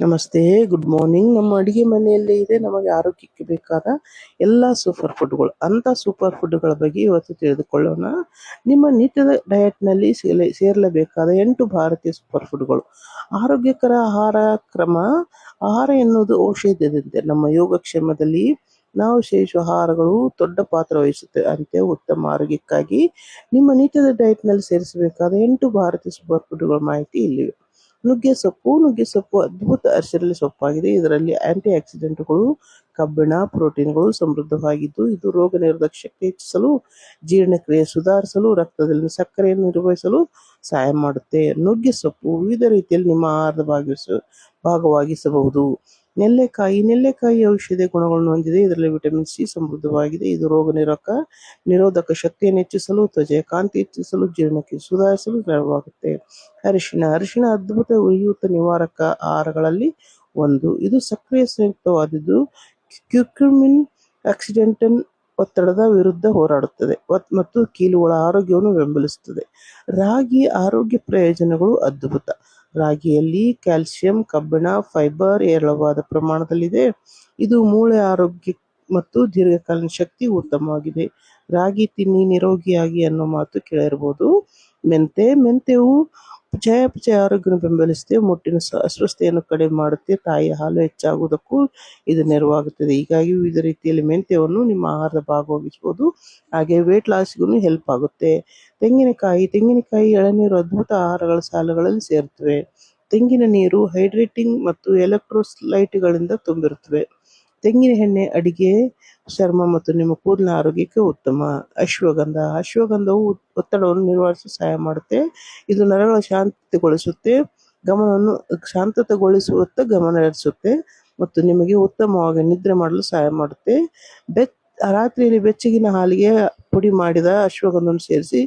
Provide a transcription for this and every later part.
ನಮಸ್ತೆ good morning ನಮ್ಮ ಅಡಿಗೆ ಮನೆಯಲ್ಲೇ ಇದೆ. ನಮಗೆ ಆರೋಗ್ಯಕ್ಕೆ ಬೇಕಾದ ಎಲ್ಲ ಸೂಪರ್ ಫುಡ್ಗಳು ಅಂತ ಸೂಪರ್ ಫುಡ್ಗಳ ಬಗ್ಗೆ ಇವತ್ತು ತಿಳಿದುಕೊಳ್ಳೋಣ. ನಿಮ್ಮ ನಿತ್ಯದ ಡಯಟ್ನಲ್ಲಿ ನಲ್ಲಿ ಸೇರಲೇಬೇಕಾದ ಎಂಟು ಭಾರತೀಯ ಸೂಪರ್ ಫುಡ್ಗಳು ಆರೋಗ್ಯಕರ ಆಹಾರ ಕ್ರಮ, ಆಹಾರ ಎನ್ನುವುದು ಔಷಧದಂತೆ. ನಮ್ಮ ಯೋಗಕ್ಷೇಮದಲ್ಲಿ ನಾವು ಸೇವಿಸುವ ಆಹಾರಗಳು ದೊಡ್ಡ ಪಾತ್ರ ವಹಿಸುತ್ತೆ. ಅಂತೆ ಉತ್ತಮ ಆರೋಗ್ಯಕ್ಕಾಗಿ ನಿಮ್ಮ ನಿತ್ಯದ ಡಯಟ್ನಲ್ಲಿ ಸೇರಿಸಬೇಕಾದ ಎಂಟು ಭಾರತೀಯ ಸೂಪರ್ ಫುಡ್ಗಳ ಮಾಹಿತಿ ಇಲ್ಲಿವೆ. ನುಗ್ಗೆ ಸೊಪ್ಪು ನುಗ್ಗೆ ಸೊಪ್ಪು ಅದ್ಭುತ ಅರಸಿರಲಿ ಸೊಪ್ಪಾಗಿದೆ ಇದರಲ್ಲಿ ಆಂಟಿ ಆಕ್ಸಿಡೆಂಟ್ಗಳು ಕಬ್ಬಿಣ ಪ್ರೋಟೀನ್ಗಳು ಸಮೃದ್ಧವಾಗಿದ್ದು, ಇದು ರೋಗ ನಿರೋಧಕ ಶಕ್ತಿ ಹೆಚ್ಚಿಸಲು, ಜೀರ್ಣಕ್ರಿಯೆ ಸುಧಾರಿಸಲು, ರಕ್ತದಲ್ಲಿನ ಸಕ್ಕರೆಯನ್ನು ನಿರ್ವಹಿಸಲು ಸಹಾಯ ಮಾಡುತ್ತೆ. ನುಗ್ಗೆ ಸೊಪ್ಪು ವಿವಿಧ ರೀತಿಯಲ್ಲಿ ನಿಮ್ಮ ಆಹಾರದ ಭಾಗವಹಿಸ ಭಾಗವಾಗಿಸಬಹುದು. ನೆಲ್ಲೆಕಾಯಿ ನೆಲ್ಲೆಕಾಯಿ ಔಷಧೀಯ ಗುಣಗಳನ್ನು ಹೊಂದಿದೆ. ಇದರಲ್ಲಿ ವಿಟಮಿನ್ ಸಿ ಸಮೃದ್ಧವಾಗಿದೆ. ಇದು ರೋಗ ನಿರೋಧಕ ನಿರೋಧಕ ಶಕ್ತಿಯನ್ನು ಹೆಚ್ಚಿಸಲು, ತ್ವಚೆಯ ಕಾಂತಿ ಹೆಚ್ಚಿಸಲು, ಜೀರ್ಣಕ್ಕೆ ಸುಧಾರಿಸಲು ನೆರವಾಗುತ್ತೆ. ಅರಿಶಿಣ ಅರಿಶಿನ ಅದ್ಭುತ ಉರಿಯೂತ ನಿವಾರಕ ಆಹಾರಗಳಲ್ಲಿ ಒಂದು. ಇದು ಸಕ್ರಿಯ ಸಂಯುಕ್ತವಾದದ್ದು. ಕ್ಯೂಕ್ಯುಮಿನ್ ಆಕ್ಸಿಡೆಂಟನ್ ಒತ್ತಡದ ವಿರುದ್ಧ ಹೋರಾಡುತ್ತದೆ. ಮತ್ತು ಕೀಲುಗಳ ಆರೋಗ್ಯವನ್ನು ಬೆಂಬಲಿಸುತ್ತದೆ. ರಾಗಿ ಆರೋಗ್ಯ ಪ್ರಯೋಜನಗಳು ಅದ್ಭುತ. ರಾಗಿಯಲ್ಲಿ ಕ್ಯಾಲ್ಸಿಯಂ, ಕಬ್ಬಿಣ, ಫೈಬರ್ ಹೇರಳವಾದ ಪ್ರಮಾಣದಲ್ಲಿದೆ. ಇದು ಮೂಳೆ ಆರೋಗ್ಯ ಮತ್ತು ದೀರ್ಘಕಾಲೀನ ಶಕ್ತಿ ಉತ್ತಮವಾಗಿದೆ. ರಾಗಿ ತಿನ್ನಿ ನಿರೋಗಿಯಾಗಿ ಅನ್ನೋ ಮಾತು ಕೇಳಿರ್ಬೋದು. ಮೆಂತೆ ಮೆಂತೆವು ಚಯಾಪಚಯ ಆರೋಗ್ಯವನ್ನು ಬೆಂಬಲಿಸುತ್ತೆ ಮುಟ್ಟಿನ ಅಸ್ವಸ್ಥತೆಯನ್ನು ಕಡಿಮೆ ಮಾಡುತ್ತೆ. ತಾಯಿಯ ಹಾಲು ಹೆಚ್ಚಾಗುವುದಕ್ಕೂ ಇದು ನೆರವಾಗುತ್ತದೆ. ಹೀಗಾಗಿ ವಿವಿಧ ರೀತಿಯಲ್ಲಿ ಮೆಂತ್ಯವನ್ನು ನಿಮ್ಮ ಆಹಾರದ ಭಾಗವಾಗಿಸಬಹುದು ಹಾಗೆ ವೇಟ್ ಲಾಸ್ಗೂ ಹೆಲ್ಪ್ ಆಗುತ್ತೆ. ತೆಂಗಿನಕಾಯಿ ತೆಂಗಿನಕಾಯಿ ಎಳನೀರು ಅದ್ಭುತ ಆಹಾರಗಳ ಸಾಲುಗಳಲ್ಲಿ ಸೇರುತ್ತವೆ. ತೆಂಗಿನ ನೀರು ಹೈಡ್ರೇಟಿಂಗ್ ಮತ್ತು ಎಲೆಕ್ಟ್ರೋಲೈಟ್ಗಳಿಂದ ತುಂಬಿರುತ್ತವೆ. ತೆಂಗಿನ ಎಣ್ಣೆ, ಅಡಿಗೆ, ಚರ್ಮ ಮತ್ತು ನಿಮ್ಮ ಕೂದಲಿನ ಆರೋಗ್ಯಕ್ಕೆ ಉತ್ತಮ. ಅಶ್ವಗಂಧ. ಅಶ್ವಗಂಧವು ಒತ್ತಡವನ್ನು ನಿರ್ವಹಿಸಲು ಸಹಾಯ ಮಾಡುತ್ತೆ. ಇದು ನರಗಳ ಶಾಂತಗೊಳಿಸುತ್ತೆ ಗಮನವನ್ನು ಶಾಂತತೆಗೊಳಿಸುವತ್ತ ಗಮನ ಹರಿಸುತ್ತೆ ಮತ್ತು ನಿಮಗೆ ಉತ್ತಮವಾಗಿ ನಿದ್ರೆ ಮಾಡಲು ಸಹಾಯ ಮಾಡುತ್ತೆ. ಬೆತ್ ರಾತ್ರಿಯಲ್ಲಿ ಬೆಚ್ಚಗಿನ ಹಾಲಿಗೆ ಪುಡಿ ಮಾಡಿದ ಅಶ್ವಗಂಧವನ್ನು ಸೇರಿಸಿ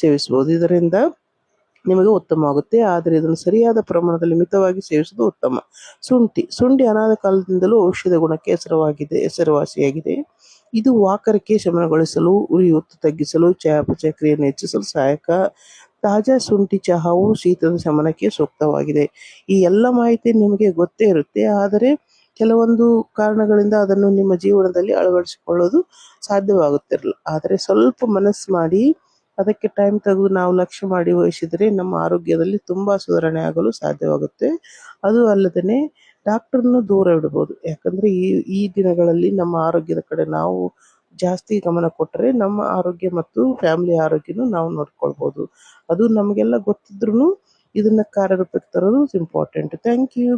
ಸೇವಿಸಬಹುದು. ಇದರಿಂದ ನಿಮಗೆ ಉತ್ತಮವಾಗುತ್ತೆ ಆದರೆ ಇದನ್ನು ಸರಿಯಾದ ಪ್ರಮಾಣದಲ್ಲಿ ಮಿತವಾಗಿ ಸೇವಿಸುವುದು ಉತ್ತಮ. ಶುಂಠಿ ಶುಂಠಿ ಅನಾದ ಕಾಲದಿಂದಲೂ ಔಷಧ ಗುಣಕ್ಕೆ ಹೆಸರುವಾಗಿದೆ, ಹೆಸರುವಾಸಿಯಾಗಿದೆ. ಇದು ವಾಕರಿಕೆ ಶಮನಗೊಳಿಸಲು ಉರಿಯೂತ ತಗ್ಗಿಸಲು ಚಯಾಪಚಯ ಕ್ರಿಯೆಯನ್ನು ಹೆಚ್ಚಿಸಲು ಸಹಾಯಕ. ತಾಜಾ ಶುಂಠಿ ಚಹಾವು ಶೀತದ ಶಮನಕ್ಕೆ ಸೂಕ್ತವಾಗಿದೆ. ಈ ಎಲ್ಲ ಮಾಹಿತಿ ನಿಮಗೆ ಗೊತ್ತೇ ಇರುತ್ತೆ. ಆದರೆ ಕೆಲವೊಂದು ಕಾರಣಗಳಿಂದ ಅದನ್ನು ನಿಮ್ಮ ಜೀವನದಲ್ಲಿ ಅಳವಡಿಸಿಕೊಳ್ಳೋದು ಸಾಧ್ಯವಾಗುತ್ತಿರಲಿಲ್ಲ ಆದರೆ ಸ್ವಲ್ಪ ಮನಸ್ಸು ಮಾಡಿ ಅದಕ್ಕೆ ಟೈಮ್ ತೆಗೆದು ನಾವು ಲಕ್ಷ್ಯ ಮಾಡಿ ವಹಿಸಿದರೆ ನಮ್ಮ ಆರೋಗ್ಯದಲ್ಲಿ ತುಂಬ ಸುಧಾರಣೆ ಆಗಲು ಸಾಧ್ಯವಾಗುತ್ತೆ. ಅದು ಅಲ್ಲದೆ ಡಾಕ್ಟರ್ನು ದೂರ ಇಡಬಹುದು ಯಾಕಂದರೆ ಈ ಈ ದಿನಗಳಲ್ಲಿ ನಮ್ಮ ಆರೋಗ್ಯದ ಕಡೆ ನಾವು ಜಾಸ್ತಿ ಗಮನ ಕೊಟ್ಟರೆ ನಮ್ಮ ಆರೋಗ್ಯ ಮತ್ತು ಫ್ಯಾಮಿಲಿ ಆರೋಗ್ಯನೂ ನಾವು ನೋಡ್ಕೊಳ್ಬೋದು. ಅದು ನಮಗೆಲ್ಲ ಗೊತ್ತಿದ್ರೂ ಇದನ್ನು ಕಾರ್ಯರೂಪಕ್ಕೆ ತರೋದು ಇಂಪಾರ್ಟೆಂಟ್ ಥ್ಯಾಂಕ್ ಯು